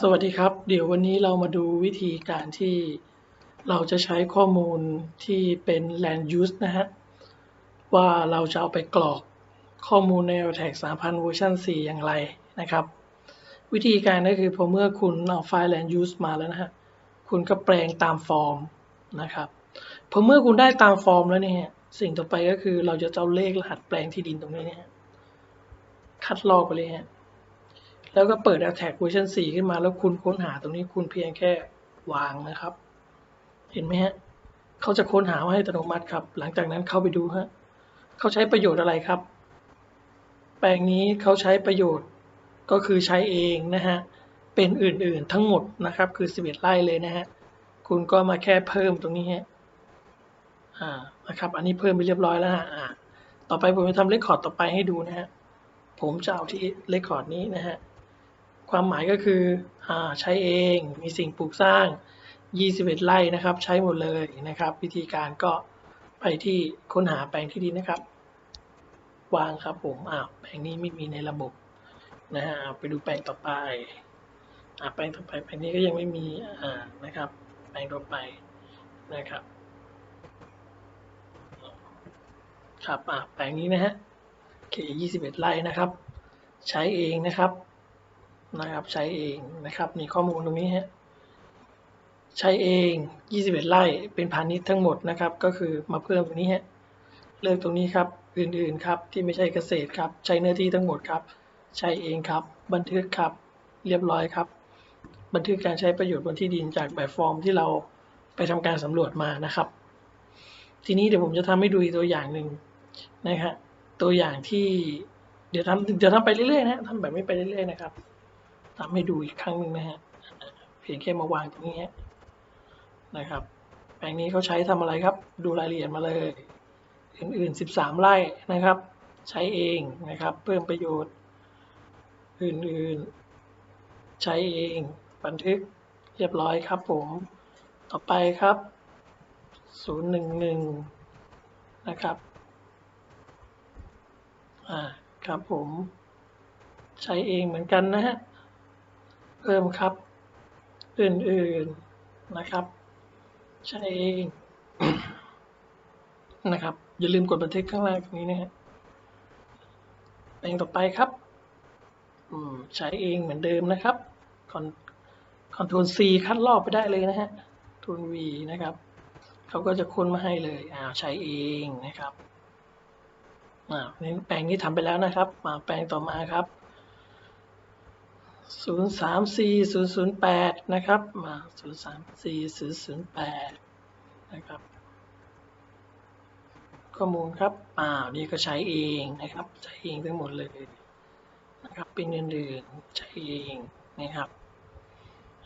สวัสดีครับ เดี๋ยววันนี้เรามาดูวิธีการที่เราจะใช้ข้อมูลที่เป็น land use นะฮะ ว่าเราจะเอาไปกรอกข้อมูลใน LTAG 3,000 เวอร์ชัน4 อย่างไรนะครับ วิธีการก็คือพอเมื่อคุณเอาไฟล์ land use มาแล้วนะฮะ คุณก็แปลงตามฟอร์มนะครับ พอเมื่อคุณได้ตามฟอร์มแล้วเนี่ย สิ่งต่อไปก็คือเราจะเอาเลขรหัสแปลงที่ดินตรงนี้เนี่ยคัดลอกไปเลยฮะ แล้วก็เปิด Attack เวอร์ชัน4ขึ้นมา แล้วคุณค้นหาตรงนี้คุณเพียงแค่วางนะครับ เห็นไหมฮะเขาจะค้นหามาให้อัตโนมัติครับ หลังจากนั้นเข้าไปดูฮะเขาใช้ประโยชน์อะไรครับ แปลงนี้เขาใช้ประโยชน์ก็คือใช้เองนะฮะเป็นอื่นๆทั้งหมดนะครับ คือ 11 ไร่เลยนะฮะคุณก็มาแค่เพิ่มตรงนี้ฮะอ่านะครับ อันนี้เพิ่มไปเรียบร้อยแล้วฮะอ่าต่อไปผมจะทำเรคคอร์ดต่อไปให้ดูนะฮะผมจะเอาที่เรคคอร์ดนี้นะฮะ ความหมายก็คืออใช้เองมีสิ่งปลูกสร้าง 21 ไร่นะครับ ใช้หมดเลยนะครับ วิธีการก็ไปที่ค้นหาแปลงที่ดินนะครับ วางครับผมอ้าวแปลงนี้ไม่มีในระบบนะฮะไปดูแปลงต่อไปอ่าแปลงต่อไปแปลงนี้ก็ยังไม่มีอ่านะครับ แปลงต่อไปนะครับครับอ่าแปลงนี้นะฮะโอเค21ไร่นะครับ ใช้เองนะครับ นะครับ ใช้เองนะครับ มีข้อมูลตรงนี้ฮะใช้เอง 21 ไร่เป็นพาณิชย์ทั้งหมดนะครับ ก็คือมาเพิ่มตรงนี้ฮะเลือกตรงนี้ครับอื่นๆครับที่ไม่ใช่เกษตรครับ ใช้เนื้อที่ทั้งหมดครับ ใช้เองครับ บันทึกครับ เรียบร้อยครับ บันทึกการใช้ประโยชน์บนที่ดินจากแบบฟอร์มที่เราไปทำการสำรวจมานะครับ ทีนี้เดี๋ยวผมจะทำให้ดูตัวอย่างหนึ่งนะครับตัวอย่างที่เดี๋ยวทำเดี๋ยวทำไปเรื่อยๆนะทำแบบนี้ไปเรื่อยๆนะครับ ทำให้ดูอีกครั้งหนึ่งนะฮะเพียงแค่มาวางตรงนี้นะครับ แปลงนี้เขาใช้ทำอะไรครับ ดูรายละเอียดมาเลย อื่นๆ 13 ไร่นะครับ ใช้เองนะครับ เพิ่มประโยชน์ อื่นๆ ใช้เองบันทึกเรียบร้อยครับผม ต่อไปครับ 011 นะครับอ่าครับผม ใช้เองเหมือนกันนะฮะ เพิ่มครับ อื่นๆนะครับใช้เองนะครับ อย่าลืมกดบันทึกข้างล่างตรงนี้นะฮะแปลงต่อไปครับใช้เองเหมือนเดิมนะครับคอนคอนโทรล C คัดลอกไปได้เลยนะฮะทูน V นะครับเขาก็จะค้นมาให้เลยอ้าวใช้เองนะครับอ่าแปลงนี้ทำไปแล้วนะครับ มาแปลงต่อมาครับ ศูนย์สามสี่ศูนย์ศูนย์แปดนะครับ มาศูนย์สามสี่ศูนย์ศูนย์แปดนะครับ ข้อมูลครับอ่านี่ก็ใช้เองนะครับ ใช้เองทั้งหมดเลยนะครับ เป็นอื่นๆใช้เองนะครับ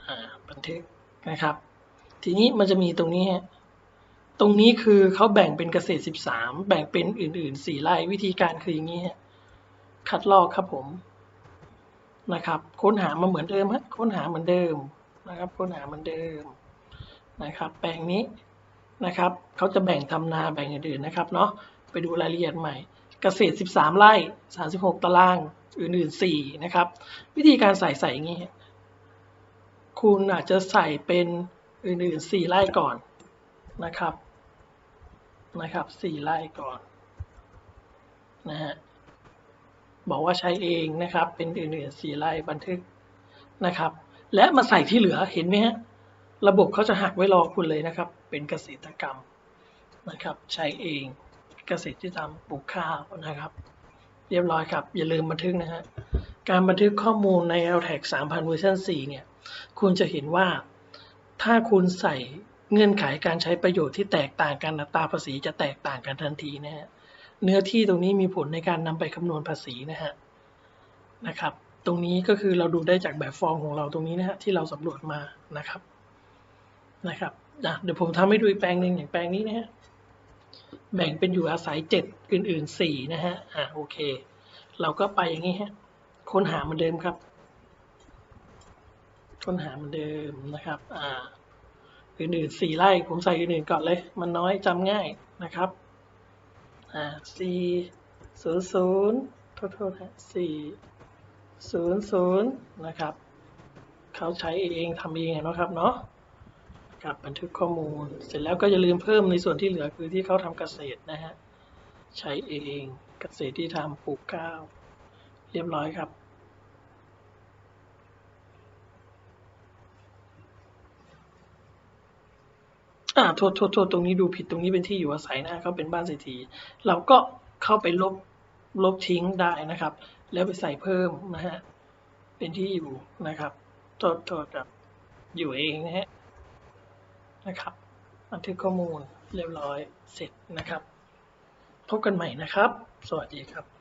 อ่าบันทึกนะครับ ทีนี้มันจะมีตรงนี้ฮะตรงนี้คือเขาแบ่งเป็นเกษตร 13 แบ่งเป็นอื่นๆ4ไร่วิธีการคืออย่างนี้คัดลอกครับผม นะครับ ค้นหามาเหมือนเดิมฮะค้นหาเหมือนเดิมนะครับ ค้นหาเหมือนเดิมนะครับ แปลงนี้นะครับเขาจะแบ่งทำนาแบ่งอื่นๆนะครับเนาะไปดูรายละเอียดใหม่ เกษตร 13 ไร่ 36 ตารางอื่นๆ4นะครับ วิธีการใส่ใส่อย่างนี้ คุณอาจจะใส่เป็นอื่นๆ4ไร่ก่อนนะครับนะครับ4ไร่ก่อนนะฮะ บอกว่าใช้เองนะครับ เป็นอื่นๆสี่ไร่บันทึกนะครับ และมาใส่ที่เหลือเห็นไหมฮะระบบเขาจะหักไว้รอคุณเลยนะครับ เป็นเกษตรกรรมนะครับ ใช้เองเกษตรที่ทำปลูกข้าวนะครับ เรียบร้อยครับ อย่าลืมบันทึกนะฮะการบันทึกข้อมูลใน LTAG 3,000เวอร์ชัน4เนี่ย คุณจะเห็นว่าถ้าคุณใส่เงื่อนไขการใช้ประโยชน์ที่แตกต่างกันอัตราภาษีจะแตกต่างกันทันทีนะฮะ เนื้อที่ตรงนี้มีผลในการนำไปคำนวณภาษีนะฮะนะครับ ตรงนี้ก็คือเราดูได้จากแบบฟอร์มของเราตรงนี้นะฮะที่เราสำรวจมานะครับนะครับอะเดี๋ยวผมทำให้ดูอีกแปลงหนึ่งอย่างแปลงนี้นะฮะแบ่งเป็นอยู่อาศัยเจ็ดอื่นๆสี่นะฮะอะโอเค เราก็ไปอย่างนี้ฮะค้นหาเหมือนเดิมครับ ค้นหาเหมือนเดิมนะครับอ่าอื่นๆสี่ไร่ผมใส่อื่นๆก่อนเลย มันน้อยจำง่ายนะครับ อ่าสี่ศูนย์ศูนย์โทษโทษฮะสี่ศูนย์ศูนย์นะครับ เขาใช้เองทำเองเนาะครับเนาะกับบันทึกข้อมูล เสร็จแล้วก็อย่าลืมเพิ่มในส่วนที่เหลือคือที่เขาทำเกษตรนะฮะ ใช้เองเกษตรที่ทำปลูกข้าว เรียบร้อยครับ อ่าโทษโทษโทษตรงนี้ดูผิดตรงนี้เป็นที่อยู่อาศัยนะเขาเป็นบ้านเศรษฐีเราก็เข้าไปลบลบทิ้งได้นะครับ แล้วไปใส่เพิ่มนะฮะเป็นที่อยู่นะครับโทษโทษครับอยู่เองนะฮะนะครับบันทึกข้อมูลเรียบร้อยเสร็จนะครับ พบกันใหม่นะครับ สวัสดีครับ